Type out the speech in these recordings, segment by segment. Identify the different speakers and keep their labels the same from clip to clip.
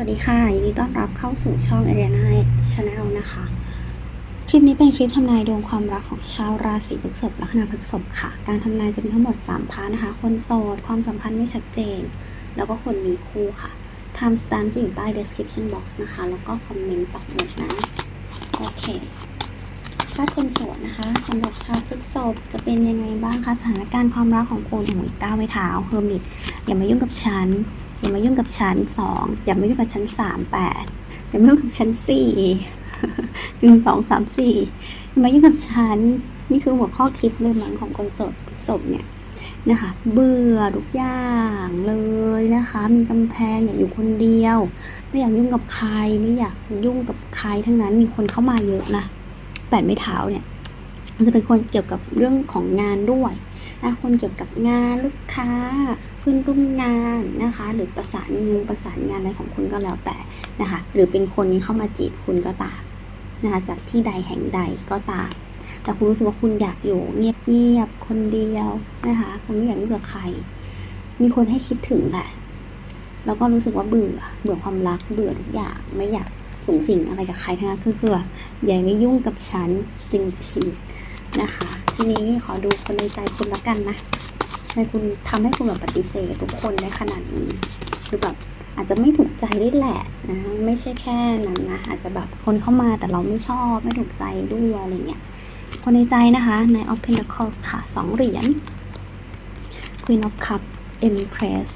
Speaker 1: สวัสดีค่ะ ยินดีต้อนรับเข้าสู่ช่อง a r i a n a Channel นะคะ คลิปนี้เป็นคลิปทำนายดวงความรักของชาวราศีพฤษภลัคนาพฤษภค่ะ การทำนายจะมีทั้งหมด 3 พาร์ทนะคะ คนโสด ความสัมพันธ์ไม่ชัดเจน แล้วก็คนมีคู่ค่ะ time stamp จะอยู่ใต้ description box นะคะ แล้วก็คอมเมนต์ปักหมุดนะ โอเคาร์ทคนโสดนะคะสำหรับชาวพฤษภจะเป็นยังไงบ้างคะสถานการณ์ความรักของคุณโอ้ยก้าวไม่เท้าเฮอร์มิตอย่ามายุ่งกับฉันอย่ามายุ่งกับชั้นสองอย่ามายุ่งกับชั้นสามแปดอย่ามายุ่งกับชั้นสี่หนึ่งสองสามสี่อย่ามายุ่งกับชั้นนี่คือหัวข้อคิดเลยมั้งของคนโสดศพเนี่ยนะคะเบื่อทุกอย่างเลยนะคะ มีกำแพงอยากอยู่คนเดียว ไม่อยากยุ่งกับใครไม่อยากยุ่งกับใครทั้งนั้นมีคนเข้ามาเยอะนะ แปดไม่เท้าเนี่ยมันจะเป็นคนเกี่ยวกับเรื่องของงานด้วยนะคนเกี่ยวกับงานลูกค้าเพื่อนร่วมงานนะคะ หรือประสานงานประสานงานอะไรของคุณก็แล้วแต่นะคะ หรือเป็นคนนี้เข้ามาจีบคุณก็ตามนะคะจากที่ใดแห่งใดก็ตาม แต่คุณรู้สึกว่าคุณอยากอยู่เงียบๆคนเดียวนะคะคุณไม่อยากยุ่งกับใคร มีคนให้คิดถึงแหละแล้วก็รู้สึกว่าเบื่อเบื่อความรักเบื่อทุกอย่างไม่อยาก สูงสิงอะไรกับใครทั้งนั้นคือเบื่ออย่าไม่ยุ่งกับฉันจริงๆนะคะ ทีนี้ขอดูคนในใจคุณละกันนะในคุณทำให้คุณแบบปฏิเสธทุกคนได้ขนาดนี้หรือแบบอาจจะไม่ถูกใจได้แหละนะไม่ใช่แค่นั้นนะอาจจะแบบคนเข้ามาแต่เราไม่ชอบไม่ถูกใจด้วยอะไรเงี้ยคนในใจนะคะใน of Pentacles ค่ะสองเหรียญ Queen of Cup Empress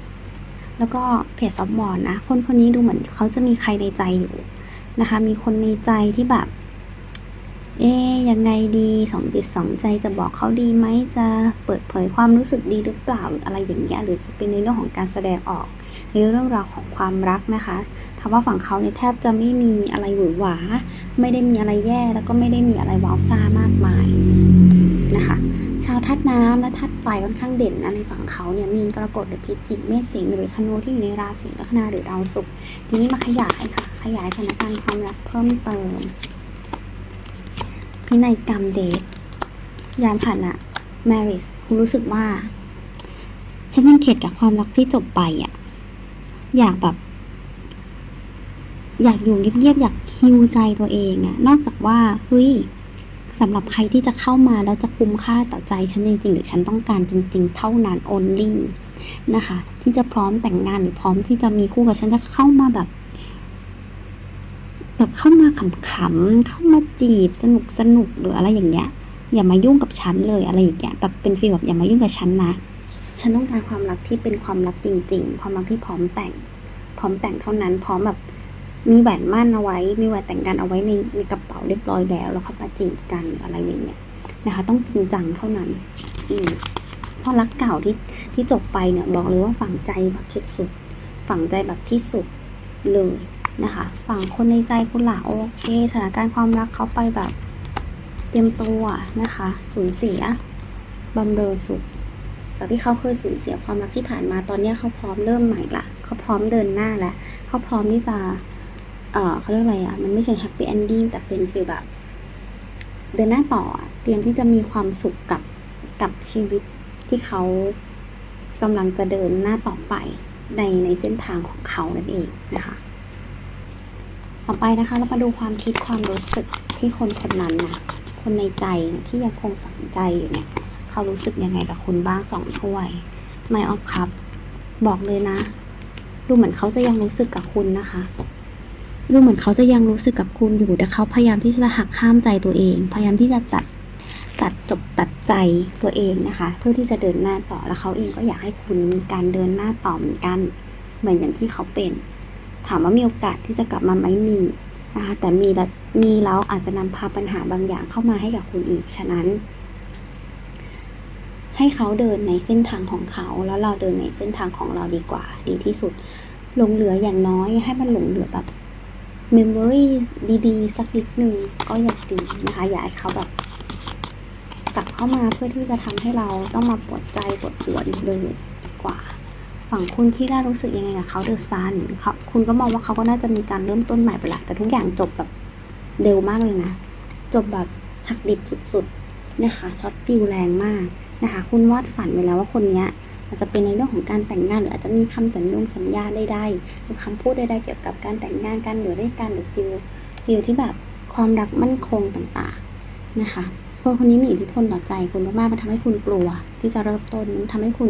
Speaker 1: แล้วก็ Page of Wands นะ คนคนนี้ดูเหมือนเขาจะมีใครในใจอยู่ นะคะ มีคนในใจที่แบบ เอ๊ยังไงดีสองจิตสองใจจะบอกเขาดีไหมจะเปิดเผยความรู้สึกดีหรือเปล่าหรืออะไรอย่างเงี้ยหรือจะเป็นในเรื่องของการแสดงออก ในเรื่องราวของความรักนะคะถาว่าฝั่งเขาเนี่ยแทบจะไม่มีอะไรหวือหวา ไม่ได้มีอะไรแย่แล้วก็ไม่ได้มีอะไรว้าวซ่ามากมายนะคะชาวธาตุน้ำและธาตุไฟค่อนข้างเด่นนะในฝั่งเขาเนี่ยมีกรกฎหรือพิจิกเมษสิงห์หรือธนูที่อยู่ในราศีลัคนาหรือดาวศุกร์ทีนี้มาขยายค่ะ ขยายสถานการณ์ความรักเพิ่มเติม พินัยกรรมเดทยานผ่านอะ marriage คุณรู้สึกว่า ฉันยังเข็ดกับความรักที่จบไปอะอยากแบบ อยากอยู่เงียบๆอยากคิวใจตัวเองอะนอกจากว่าเฮ้ยสำหรับใครที่จะเข้ามาแล้วจะคุ้มค่าต่อใจฉันจริงๆ หรือฉันต้องการจริง ๆ เท่านั้น only นะคะ ที่จะพร้อมแต่งงานหรือพร้อมที่จะมีคู่กับฉันจะเข้ามาแบบ เข้ามาขำๆเข้ามาจีบสนุกสนุกหรืออะไรอย่างเงี้ย อย่ามายุ่งกับฉันเลยอะไรอย่างเงี้ยแบบเป็นฟีลแบบอย่ามายุ่งกับฉันนะ ฉันต้องการความรักที่เป็นความรักจริง ๆ ความรักที่พร้อมแต่ง พร้อมแต่งเท่านั้น พร้อมแบบมีแหวนมั่นเอาไว้ มีแหวนแต่งงานเอาไว้ในในกระเป๋าเรียบร้อยแล้ว แล้วเขามาจีบกันอะไรอย่างเงี้ยนะคะ ต้องจริงจังเท่านั้น อืมเพราะรักเก่าที่ที่จบไปเนี่ยบอกเลยว่าฝังใจแบบสุดๆ ฝังใจแบบที่สุดเลย นะคะฝั่งคนในใจคุณล่ะโอเคสถานการณ์ความรักเขาไปแบบเตรียมตัวนะคะสูญเสียบำเรอสุขจากที่เขาเคยสูญเสียความรักที่ผ่านมาตอนนี้เขาพร้อมเริ่มใหม่ละเขาพร้อมเดินหน้าล้วเขาพร้อมที่จะเออเขาเรียกอะไรอะ่ะมันไม่ใช่แฮปปี้เอนดิ้งแต่เป็นฟีลแบบเดินหน้าต่อเตรียมที่จะมีความสุขกับกับชีวิตที่เขากำลังจะเดินหน้าต่อไปในในเส้นทางของเขานั่นเองนะคะ ต่อไปนะคะเรามาดูความคิดความรู้สึกที่คนคนนั้นนะคนในใจที่ยังคงฝังใจอยู่เนี่ย เขารู้สึกยังไงกับคุณบ้างสองถ้วยไมออฟคัพบอกเลยนะ ดูเหมือนเขาจะยังรู้สึกกับคุณนะคะดูเหมือนเขาจะยังรู้สึกกับคุณอยู่แต่เขาพยายามที่จะหักห้ามใจตัวเอง พยายามที่จะตัดตัดจบตัดใจตัวเองนะคะ เพื่อที่จะเดินหน้าต่อแล้วเขาเองก็อยากให้คุณมีการเดินหน้าต่อเหมือนกัน เหมือนอย่างที่เขาเป็น ถามว่ามีโอกาสที่จะกลับมาไหมมีนะคะแต่มีแล้วมีแล้วอาจจะนำพาปัญหาบางอย่างเข้ามาให้กับคุณอีก ฉะนั้น ให้เขาเดินในเส้นทางของเขา แล้วเราเดินในเส้นทางของเราดีกว่า ดีที่สุดหลงเหลืออย่างน้อยให้มันหลงเหลือแบบเมมโมรีดีๆ สักนิดหนึ่งก็อยากดีนะคะอย่าให้เขาแบบกลับเข้ามาเพื่อที่จะทำให้เราต้องมาปวดใจปวดหัวอีกเลยดีกว่า ฝั่งคุณที่ได้รู้สึกยังไงกับเขาเดอะซันเขาคุณก็มองว่าเขาก็น่าจะมีการเริ่มต้นใหม่ไปละแต่ทุกอย่างจบแบบเร็วมากเลยนะ จบแบบหักดิบสุดๆนะคะช็อตฟิลแรงมากนะคะ คุณวาดฝันไว้แล้วว่าคนเนี้ยอาจจะเป็นในเรื่องของการแต่งงาน หรืออาจจะมีคำสัญญงสัญญาใดๆหรือคำพูดใดๆเกี่ยวกับการแต่งงานการอยู่ด้วยกันหรือฟิลฟิลที่แบบความรักมั่นคงต่างๆนะคะ คนคนนี้มีอิทธิพลต่อใจคุณมากๆมันทำให้คุณกลัว ที่จะเริ่มต้นมันทำให้คุณ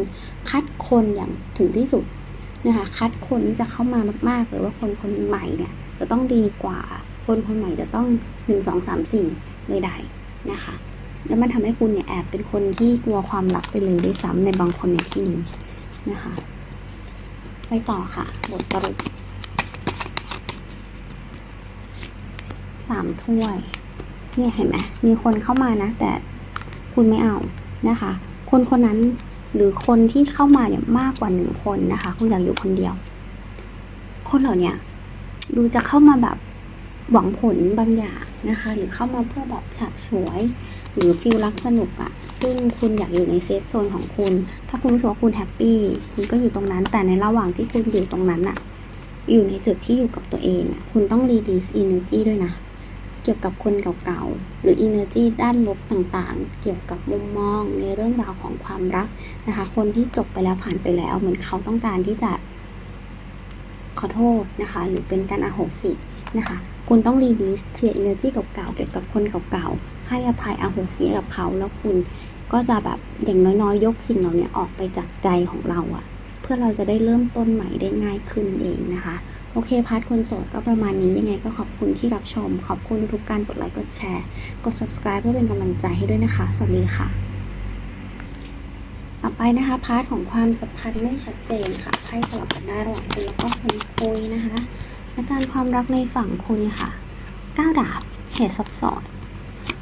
Speaker 1: คัดคนอย่างถึงที่สุดนะคะคัดคนที่จะเข้ามามากๆหรือว่าคนคนใหม่เนี่ยจะต้องดีกว่าคนคนใหม่จะต้องหนึ่งสองสามสี่ใดๆนะคะ แล้วมันทำให้คุณเนี่ยแอบเป็นคนที่กลัวความรักไปเลยด้วยซ้ำในบางคนในที่นี้นะคะ ไปต่อค่ะ บทสรุปสามถ้วย เนี่ยเห็นไหมมีคนเข้ามานะ แต่คุณไม่เอานะคะ คนคนนั้นหรือคนที่เข้ามาเนี่ยมากกว่าหนึ่งคนนะคะ คุณอยากอยู่คนเดียว คนเหล่าเนี้ยดูจะเข้ามาแบบหวังผลบางอย่างนะคะ หรือเข้ามาเพื่อแบบฉาบฉวย หรือฟิลรักสนุกอะซึ่งคุณอยากอยู่ในเซฟโซนของคุณ ถ้าคุณรู้สึกว่าคุณแฮปปี้คุณก็อยู่ตรงนั้น แต่ในระหว่างที่คุณอยู่ตรงนั้นอะอยู่ในจุดที่อยู่กับตัวเองอะคุณต้อง release energy ด้วยนะ เกี่ยวกับคนเก่าๆ หรือ energy ด้านลบต่างๆ เกี่ยวกับมุมมองในเรื่องราวของความรักนะคะ คนที่จบไปแล้วผ่านไปแล้ว เหมือนเขาต้องการที่จะขอโทษนะคะ หรือเป็นการอาโหสินะคะ คุณต้อง release เคลียร์ energy เก่าๆ เกี่ยวกับคนเก่าๆ ให้อภัยอาโหสิกับเขา แล้วคุณก็จะแบบอย่างน้อยๆ ยกสิ่งเหล่านี้ออกไปจากใจของเราอะเพื่อเราจะได้เริ่มต้นใหม่ได้ง่ายขึ้นเองนะคะ โอเคพาร์ทคนโสดก็ประมาณนี้ยังไงก็ขอบคุณที่รับชม ขอบคุณทุกการกดไลค์กดแชร์ กด subscribe เพื่อเป็นกำลังใจให้ด้วยนะคะ สวัสดีค่ะ ต่อไปนะคะพาร์ทของความสัมพันธ์ไม่ชัดเจนค่ะไพ่สลับกันได้ระหว่างคุณแล้วก็คนคุยนะคะและการความรักในฝั่งคุณค่ะก้าวดาบเหตุซับซ้อน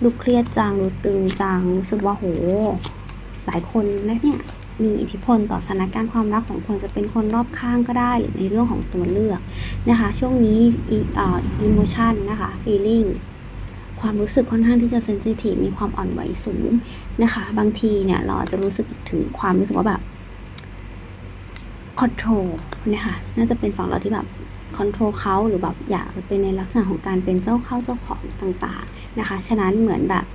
Speaker 1: ดูเครียดจังดูตึงจังรู้สึกว่าโห หลายคนนะเนี่ย มีอิทธิพลต่อสถานการณ์ความรักของคนจะเป็นคนรอบข้างก็ได้หรือในเรื่องของตัวเลือกนะคะ ช่วงนี้อิโมชันนะคะ feeling ความรู้สึกค่อนข้างที่จะเซนซิทีฟมีความอ่อนไหวสูงนะคะ บางทีเนี่ยเราจจะรู้สึกถึงความรู้สึกว่าแบบคอนโทรลนะคะน่าจะเป็นฝั่งเราที่แบบคอนโทรลเขาหรือแบบอยากจะเป็นในลักษณะของการเป็นเจ้าเข้าเจ้าของต่างๆนะคะ ฉะนั้นเหมือนแบบ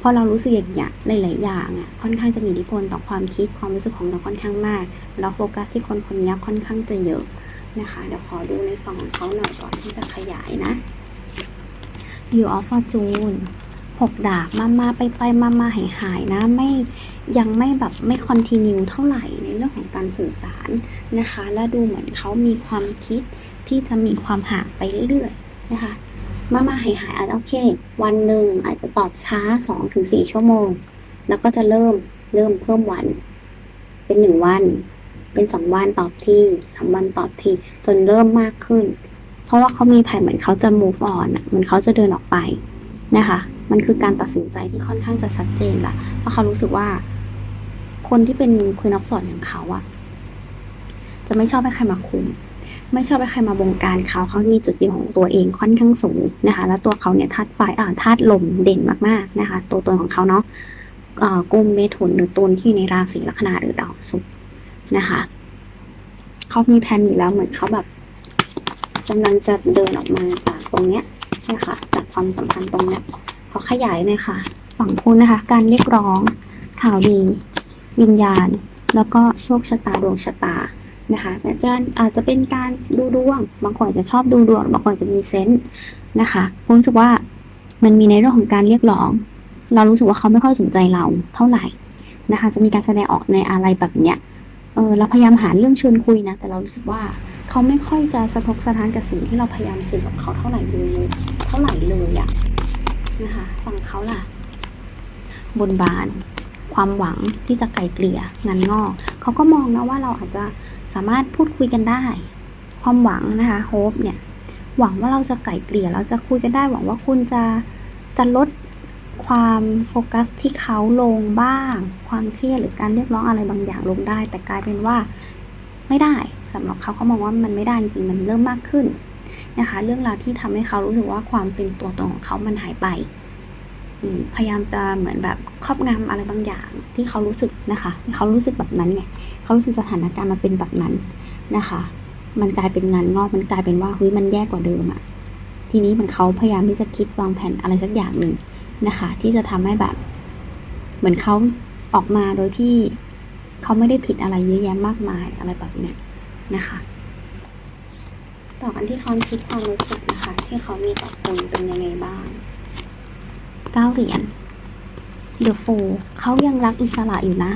Speaker 1: พอเรารู้สึกอย่างเงี้ยหลาย ๆ อย่างอะค่อนข้างจะมีอิทธิพลต่อความคิดความรู้สึกของเราค่อนข้างมาก เราโฟกัสที่คนคนนี้ค่อนข้างจะเยอะนะคะเดี๋ยวขอดูในฝั่งของเขาหน่อยก่อนที่จะขยายนะ You of Fortune หกดาบมามาไปไปมามาหายหายนะไม่ยังไม่แบบไม่คอนติเนียเท่าไหร่ในเรื่องของการสื่อสารนะคะ และดูเหมือนเขามีความคิดที่จะมีความห่างไปเรื่อยๆนะคะ มามาหายหายอาจโอเค วันหนึ่งอาจจะตอบช้า 2-4 ชั่วโมง แล้วก็จะเริ่มเริ่มเพิ่มวัน เป็นหนึ่งวัน เป็นสองวันตอบทีสวันตอบที จนเริ่มมากขึ้น เพราะว่าเขามีแผนเหมือนเขาจะ move on อะเหมือนเขาจะเดินออกไปนะคะ มันคือการตัดสินใจที่ค่อนข้างจะชัดเจนละเพราะเขารู้สึกว่า คนที่เป็นคุยนับสอนอย่างเขาอะจะไม่ชอบให้ใครมาคุม ไม่ชอบให้ใครมาบงการเขาเขามีจุดยืนของตัวเองค่อนข้างสูงนะคะ แล้วตัวเขาเนี่ยธาตุไฟอ่าธาตุลมเด่นมากๆนะคะ ตัวตนของเขาเนาะกุมเมถุนหรือตุลที่ในราศีลัคนาหรือดาวศุกร์นะคะเขามีแผนอยู่แล้วเหมือนเขาแบบกำลังจะเดินออกมาจากตรงเนี้ยนะคะจากความสัมพันธ์ตรงเนี้ยเขาขยายเลยค่ะ ฝั่งคุณนะคะ การเรียกร้องข่าวดี วิญญาณ แล้วก็โชคชะตาดวงชะตา นะคะอาจารย์อาจจะเป็นการดูดวง บางคนอาจจะชอบดูดวง บางคนจะมีเซนส์นะคะผมรู้สึกว่ามันมีในเรื่องของการเรียกร้อง เรารู้สึกว่าเขาไม่ค่อยสนใจเราเท่าไหร่นะคะ จะมีการแสดงออกในอะไรแบบเนี้ย เออเราพยายามหาเรื่องชวนคุยนะ แต่เรารู้สึกว่าเขาไม่ค่อยจะสะทกสะท้านกับสิ่งที่เราพยายามสื่อกับเขาเท่าไหร่เลย เท่าไหร่เลยอะนะคะฝั่งเขาล่ะ บนบาน ความหวังที่จะไกลเกลี่ยงานงอก เขาก็มองนะว่าเราอาจจะสามารถพูดคุยกันได้ ความหวังนะคะโฮปเนี่ยหวังว่าเราจะไกลเกลี่ยเราจะคุยกันได้ หวังว่าคุณจะจะลดความโฟกัสที่เขาลงบ้าง ความเครียดหรือการเรียกร้องอะไรบางอย่างลงได้ แต่กลายเป็นว่าไม่ได้สำหรับเขาเขามองว่ามันไม่ได้จริงมันเริ่มมากขึ้นนะคะ เรื่องราวที่ทำให้เขารู้สึกว่าความเป็นตัวตนของเขามันหายไป พยายามจะเหมือนแบบครอบงำอะไรบางอย่างที่เขารู้สึกนะคะที่เขารู้สึกแบบนั้นไงเขารู้สึกสถานการณ์มันเป็นแบบนั้นนะคะ มันกลายเป็นงานงอกมันกลายเป็นว่าเฮ้ยมันแย่กว่าเดิมอะทีนี้มันเขาพยายามที่จะคิดวางแผนอะไรสักอย่างหนึ่งนะคะ ที่จะทำให้แบบ เหมือนเขาออกมาโดยที่เขาไม่ได้ผิดอะไรเยอะแยะมากมายอะไรแบบเนี้ยนะคะต่อกันที่ความคิดความรู้สึกนะคะ ที่เขามีต่อคุณเป็นยังไงบ้าง เก้าเหรียญ The Fool เขายังรักอิสระอยู่นะ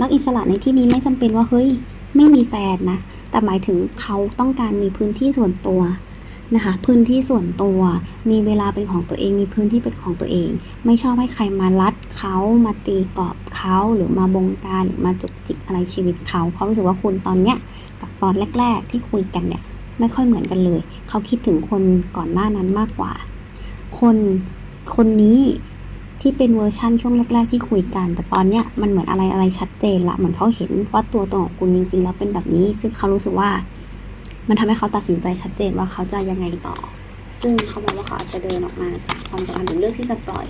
Speaker 1: รักอิสระในที่นี้ไม่จำเป็นว่าเฮ้ยไม่มีแฟนนะ แต่หมายถึงเขาต้องการมีพื้นที่ส่วนตัวนะคะ พื้นที่ส่วนตัว มีเวลาเป็นของตัวเอง มีพื้นที่เป็นของตัวเอง ไม่ชอบให้ใครมาลัดเขามาตีกรอบเขาหรือมาบงการหรือมาจุกจิกอะไรชีวิตเขาเขารู้สึกว่าคุณตอนเนี้ยกับตอนแรก ๆ ที่คุยกันเนี่ยไม่ค่อยเหมือนกันเลย เขาคิดถึงคนก่อนหน้านั้นมากกว่า คน คนนี้ที่เป็นเวอร์ชั่นช่วงแรก ๆ ที่คุยกัน แต่ตอนเนี้ยมันเหมือนอะไรอะไรชัดเจนละเหมือนเขาเห็นว่าตัวตนของคุณจริง ๆ แล้วเป็นแบบนี้ ซึ่งเขารู้สึกว่า มันทำให้เขาตัดสินใจชัดเจนว่าเขาจะยังไงต่อ ซึ่งเขาบอกว่าเขาอาจจะเดินออกมาจากความสัมพันธ์หรือเลือกที่จะปล่อย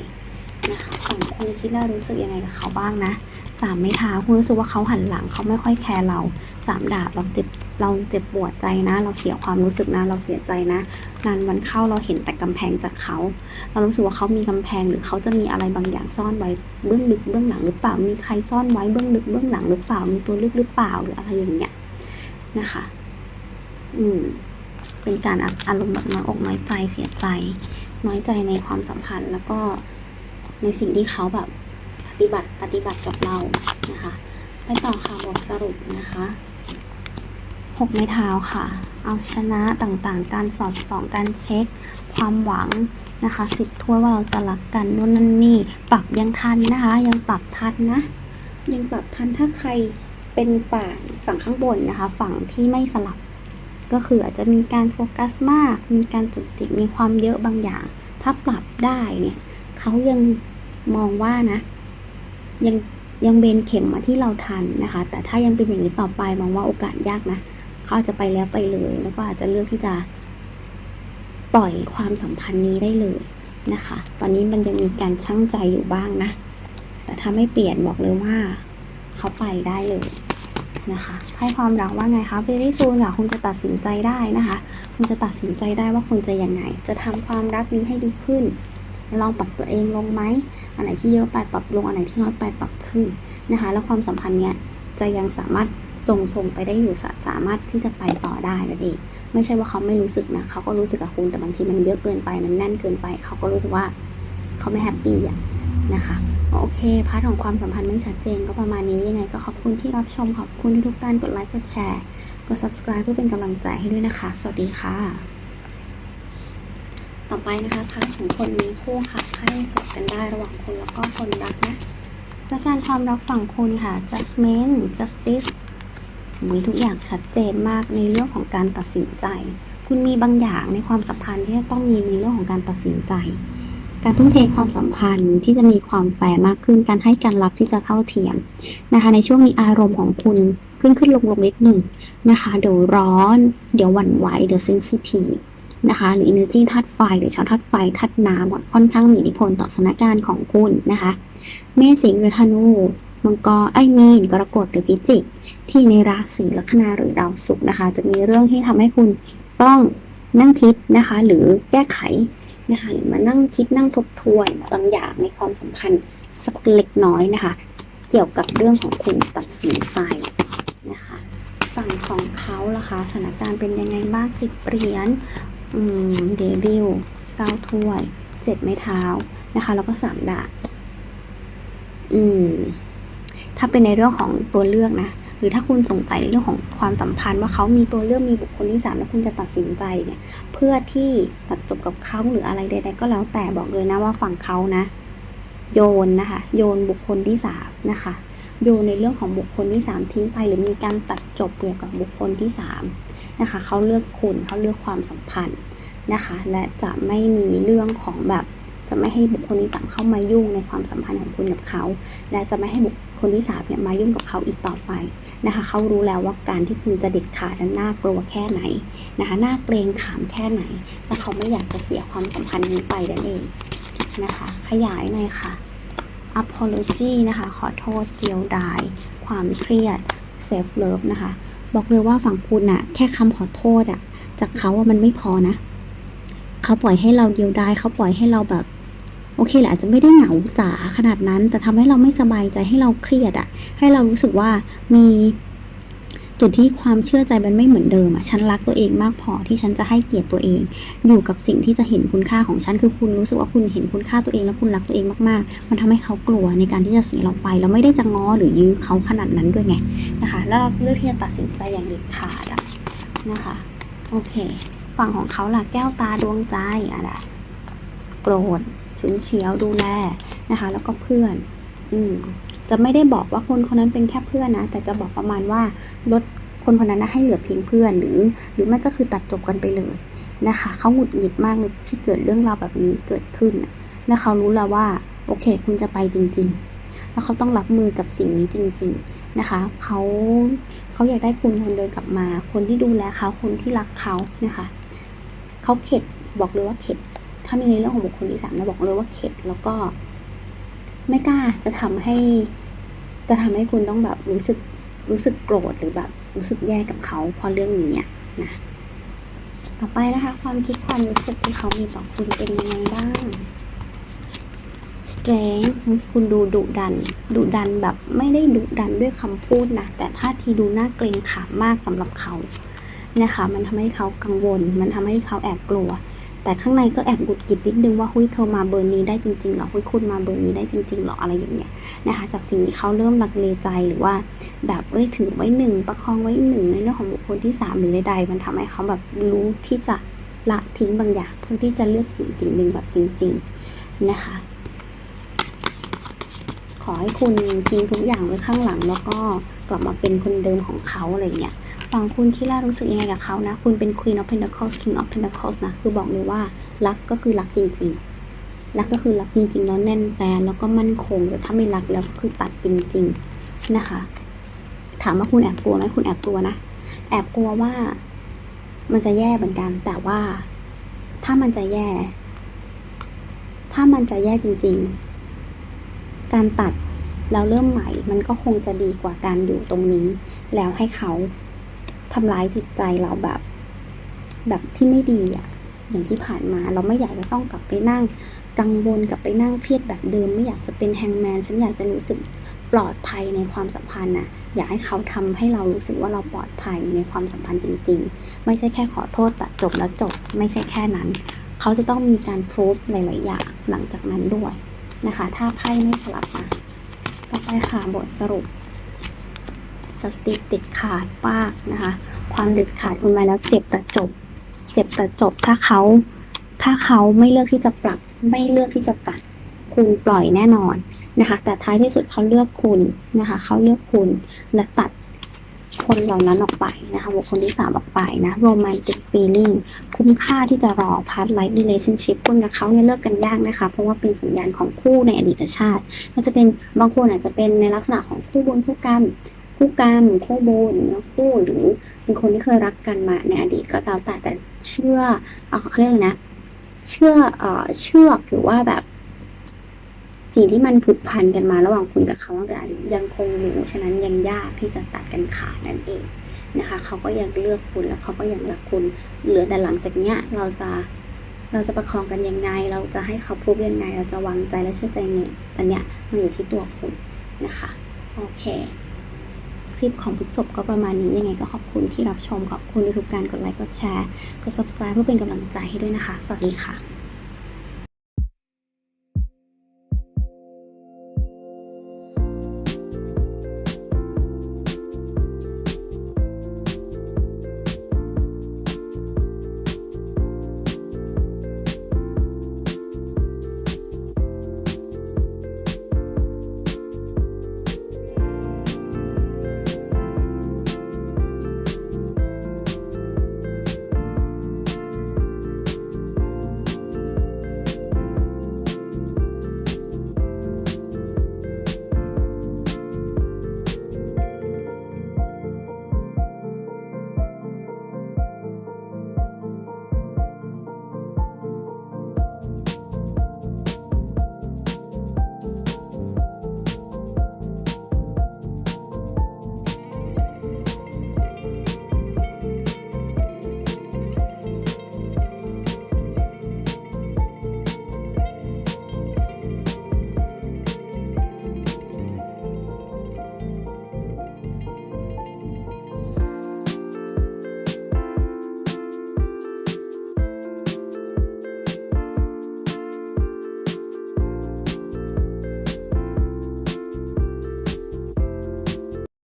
Speaker 1: นะคะฝั่งคุณคิดแล้วรู้สึกยังไงกับเขาบ้างนะสามไม้เท้าคุณรู้สึกว่าเขาหันหลังเขาไม่ค่อยแคร์เราสามดาบเราเจ็บ เราเจ็บปวดใจนะ เราเสียความรู้สึกนะ เราเสียใจนะนานวันเข้าเราเห็นแต่กำแพงจากเขา เรารู้สึกว่าเขามีกำแพงหรือเขาจะมีอะไรบางอย่างซ่อนไว้เบื้องลึกเบื้องหลังหรือเปล่า มีใครซ่อนไว้เบื้องลึกเบื้องหลังหรือเปล่า มีตัวลึกหรือเปล่าหรืออะไรอย่างเงี้ยนะคะ อืม เป็นการอาอารมณ์แบบน้อยอกน้อยใจเสียใจ น้อยใจในความสัมพันธ์แล้วก็ในสิ่งที่เขาแบบปฏิบัติปฏิบัติกับเรานะคะ ไปต่อค่ะบทสรุปนะคะ หกไม้เท้าค่ะ เอาชนะต่างๆ การสอดสองการเช็ค ความหวังนะคะสิบถ้วยว่าเราจะรักกันนู่นนั่นนี่ ปรับยังทันนะคะ ยังปรับทันนะ ยังปรับทันถ้าใครเป็นฝ่าฝั่งข้างบนนะคะ ฝั่งที่ไม่สลับ ก็คืออาจจะมีการโฟกัสมาก มีการจุกจิกมีความเยอะบางอย่าง ถ้าปรับได้เนี่ยเขายังมองว่านะ ยังยังเบนเข็มมาที่เราทันนะคะ แต่ถ้ายังเป็นอย่างนี้ต่อไปมองว่าโอกาสยากนะ เขาอาจจะไปแล้วไปเลย แล้วก็อาจจะเลือกที่จะปล่อยความสัมพันธ์นี้ได้เลยนะคะ ตอนนี้มันยังมีการชั่งใจอยู่บ้างนะ แต่ถ้าไม่เปลี่ยนบอกเลยว่าเขาไปได้เลยนะคะให้ความรักว่าไงคะ very soon ค่ะคุณจะตัดสินใจได้นะคะ คุณจะตัดสินใจได้ว่าคุณจะยังไง จะทำความรักนี้ให้ดีขึ้น จะลองปรับตัวเองลงไหม อันไหนที่เยอะไปปรับลง อันไหนที่น้อยไปปรับขึ้นนะคะ แล้วความสัมพันธ์เนี้ยจะยังสามารถ ส่งส่งไปได้อยู่สามารถที่จะไปต่อได้นั่นเองไม่ใช่ว่าเขาไม่รู้สึกนะเขาก็รู้สึกกับคุณแต่บางทีมันเยอะเกินไปมันแน่นเกินไป เขาก็รู้สึกว่าเขาไม่แฮปปี้อะนะคะโอเคพาร์ทของความสัมพันธ์ไม่ชัดเจนก็ประมาณนี้ยังไงก็ขอบคุณที่รับชมขอบคุณที่ทุกท่านกดไลค์กดแชร์กด subscribe เพื่อเป็นกำลังใจให้ด้วยนะคะ สวัสดีค่ะ ต่อไปนะคะพาร์ทของคนมีคู่ค่ะให้สับกันได้ระหว่างคนแล้วก็คนรักนะสถานการณ์ความรักฝั่งคุณค่ะ judgment justice มีทุกอย่างชัดเจนมากในเรื่องของการตัดสินใจ คุณมีบางอย่างในความสัมพันธ์ที่จะต้องมีในเรื่องของการตัดสินใจ การทุ่มเทความสัมพันธ์ที่จะมีความแฟร์มากขึ้น การให้การรับที่จะเท่าเทียมนะคะ ในช่วงนี้อารมณ์ของคุณขึ้นขึ้นลงลงนิดหนึ่งนะคะ เดี๋ยวร้อน เดี๋ยวหวั่นไหว เดี๋ยวเซนซิทีฟนะคะ หรือ energy ธาตุไฟ หรือชาวธาตุไฟธาตุน้ำค่อนข้างมีอิทธิพลต่อสถานการณ์ของคุณนะคะ เมษสิงห์หรือธนู มังกรไอ้มีนกรกฎหรือพิจิก ที่ในราศีลัคนาหรือดาวศุกร์นะคะ จะมีเรื่องที่ทำให้คุณต้องนั่งคิดนะคะ หรือแก้ไขนะคะหรือมานั่งคิดนั่งทบทวนบางอย่างในความสัมพันธ์สักเล็กน้อยนะคะ เกี่ยวกับเรื่องของคุณตัดสินใจนะคะฝั่งของเขาล่ะคะสถานการณ์เป็นยังไงบ้างสิบเหรียญเดบิวเก้าถ้วยเจ็ดไม้เท้านะคะ แล้วก็สามดาบอืม ถ้าเป็นในเรื่องของตัวเลือกนะ หรือถ้าคุณสงสัยในเรื่องของความสัมพันธ์ว่าเขามีตัวเลือกมีบุคคลที่สามแล้วคุณจะตัดสินใจเนี่ยเพื่อที่ตัดจบกับเขาหรืออะไรใดๆก็แล้วแต่บอกเลยนะว่าฝั่งเขานะ โยนนะคะ โยนบุคคลที่สามนะคะโยนในเรื่องของบุคคลที่สามทิ้งไป หรือมีการตัดจบเกี่ยวกับบุคคลที่สามนะคะเขาเลือกคุณเขาเลือกความสัมพันธ์นะคะ และจะไม่มีเรื่องของแบบ จะไม่ให้บุคคลที่สามเข้ามายุ่งในความสัมพันธ์ของคุณกับเขา และจะไม่ให้บุคคลที่สามเนี่ยมายุ่งกับเขาอีกต่อไปนะคะเขารู้แล้วว่าการที่คุณจะเด็ดขาดนั้นน่ากลัวแค่ไหนนะคะน่าเกรงขามแค่ไหนและเขาไม่อยากจะเสียความสัมพันธ์นี้ไปนั่นเองนะคะขยายหน่อยค่ะ apology นะคะ ขอโทษเดียวดาย ความเครียด self love นะคะ บอกเลยว่าฝั่งคุณอะแค่คำขอโทษอะจากเขาว่ามันไม่พอนะ เขาปล่อยให้เราเดียวดายเขาปล่อยให้เราแบบ โอเคแหละอาจจะไม่ได้เหงาจ๋าขนาดนั้น แต่ทำให้เราไม่สบายใจให้เราเครียดอะให้เรารู้สึกว่ามีจุดที่ความเชื่อใจมันไม่เหมือนเดิมอะฉันรักตัวเองมากพอที่ฉันจะให้เกียรติตัวเอง อยู่กับสิ่งที่จะเห็นคุณค่าของฉัน คือคุณรู้สึกว่าคุณเห็นคุณค่าตัวเองแล้วคุณรักตัวเองมากๆ มันทำให้เขากลัวในการที่จะเสียเราไปแล้วไม่ได้จะง้อหรือยื้อเขาขนาดนั้นด้วยไงนะคะ แล้วเราเลือกที่จะตัดสินใจอย่างเด็ดขาดอะนะคะ โอเค ฝั่งของเขาล่ะแก้วตาดวงใจอะนะโกรธ ฉุนเฉียวดูแลนะคะ แล้วก็เพื่อน อืมจะไม่ได้บอกว่าคนคนนั้นเป็นแค่เพื่อนนะ แต่จะบอกประมาณว่าลดคนคนนั้นนะให้เหลือเพียงเพื่อน หรือ หรือไม่ก็คือตัดจบกันไปเลยนะคะเขาหงุดหงิดมากเลยที่เกิดเรื่องราวแบบนี้เกิดขึ้นและเขารู้แล้วว่า โอเค คุณจะไปจริง ๆ แล้วเขาต้องรับมือกับสิ่งนี้จริง ๆนะคะเขาเขาอยากได้คุณคนเดินกลับมา คนที่ดูแลเขาคนที่รักเขานะคะเขาเข็ดบอกเลยว่าเข็ด ถ้ามีในเรื่องของบุคคลที่สามนะบอกเลยว่าเข็ดแล้วก็ไม่กล้าจะทำให้ จะทำให้คุณต้องแบบรู้สึกรู้สึกโกรธหรือแบบรู้สึกแย่กับเขาเพราะเรื่องนี้นะต่อไปนะคะ ความคิดความรู้สึกที่เขามีต่อคุณเป็นยังไงบ้าง strength คุณดูดุดัน ดุดันแบบไม่ได้ดุดันด้วยคำพูดนะ แต่ท่าทีดูน่าเกรงขามมากสำหรับเขานะคะ มันทำให้เขากังวล มันทำให้เขาแอบกลัว แต่ข้างในก็แอบกุดกิดนิดนึงว่าหุ้ยเธอมาเบอร์นี้ได้จริงๆหรอหุ้ยคุณมาเบอร์นี้ได้จริงๆหรออะไรอย่างเงี้ยนะคะจากสิ่งที่เขาเริ่มลังเลใจหรือว่า แบบเอ้ยถือไว้หนึ่งประคองไว้หนึ่งในเรื่องของบุคคลที่สามหรือใดๆมันทำให้เขาแบบรู้ที่จะละทิ้งบางอย่างเพื่อที่จะเลือกสิ่งสิ่งหนึ่งแบบจริง ๆนะคะ ขอให้คุณทิ้งทุกอย่างไว้ข้างหลังแล้วก็กลับมาเป็นคนเดิมของเขาอะไรเงี้ย ฝั่งคุณคิล่ารู้สึกยังไงกับเขานะ คุณเป็น Queen of Pentacles King of Pentacles นะ คือบอกเลยว่ารักก็คือรักจริง ๆ รักก็คือรักจริงๆ แล้วแน่นแฟนแล้วก็มั่นคงแต่ถ้าไม่รักแล้วก็คือตัดจริง ๆ นะคะ ถามว่าคุณแอบกลัวไหมคุณแอบกลัวนะ แอบกลัวว่ามันจะแย่เหมือนกัน แต่ว่าถ้ามันจะแย่ ถ้ามันจะแย่จริง ๆ การตัดแล้วเริ่มใหม่มันก็คงจะดีกว่าการอยู่ตรงนี้ แล้วให้เขา ทำร้ายจิตใจเราแบบ แบบที่ไม่ดีอะอย่างที่ผ่านมาเราไม่อยากจะต้องกลับไปนั่ง กังวลกลับไปนั่งเครียดแบบเดิม ไม่อยากจะเป็นแฮงแมนฉันอยากจะรู้สึกปลอดภัยในความสัมพันธ์น่ะอยากให้เขาทำให้เรารู้สึกว่าเราปลอดภัยในความสัมพันธ์จริง ๆ ไม่ใช่แค่ขอโทษแตัดจบแล้วจบ ไม่ใช่แค่นั้น เขาจะต้องมีการพรูฟหลายๆอย่างหลังจากนั้นด้วยนะคะ ถ้าไพ่ไม่สลับมาต่อไปค่ะบทสรุป justice ติดขาดปากนะคะ ความเด็ดขาดคุณมาแล้วเจ็บแต่จบ เจ็บแต่จบถ้าเขาถ้าเขาไม่เลือกที่จะปรับไม่เลือกที่จะตัดคุณปล่อยแน่นอนนะคะ แต่ท้ายที่สุดเขาเลือกคุณนะคะ เขาเลือกคุณและตัดคนเหล่านั้นออกไปนะคะบุคคลที่สามออกไปนะ romantic feeling คุ้มค่าที่จะรอ past life relationship คุณกับเขาเนี่ยเลิกกันยากนะคะ เพราะว่าเป็นสัญญาณของคู่ในอดีตชาติก็จะเป็นบางคนอาจจะเป็นในลักษณะของคู่บุญคู่กรรม คู่กรรมคู่บุญคู่หรือเป็นคนที่เคยรักกันมาในอดีตก็ตามแต่แต่เชื่อเออเขาเรียกอะไรนะ เชื่อเออเชือกหรือว่าแบบ สิ่งที่มันผูกพันกันมาระหว่างคุณกับเขาตั้งแต่อดีตยังคงอยู่ฉะนั้นยังยากที่จะตัดกันขาดนั่นเองนะคะเขาก็ยังเลือกคุณแล้วเขาก็ยังรักคุณเหลือแต่หลังจากเนี้ยเราจะเราจะประคองกันยังไง เราจะให้เขาพูดยังไง เราจะวางใจและเชื่อใจไงอันเนี้ยมันอยู่ที่ตัวคุณนะคะ โอเค ลิปของพุกศพก็ประมาณนี้ยังไงก็ขอบคุณที่รับชมขอบคุณในทุกการกดไลค์กดแชร์กด subscribe เพื่อเป็นกำลังใจให้ด้วยนะคะ สวัสดีค่ะ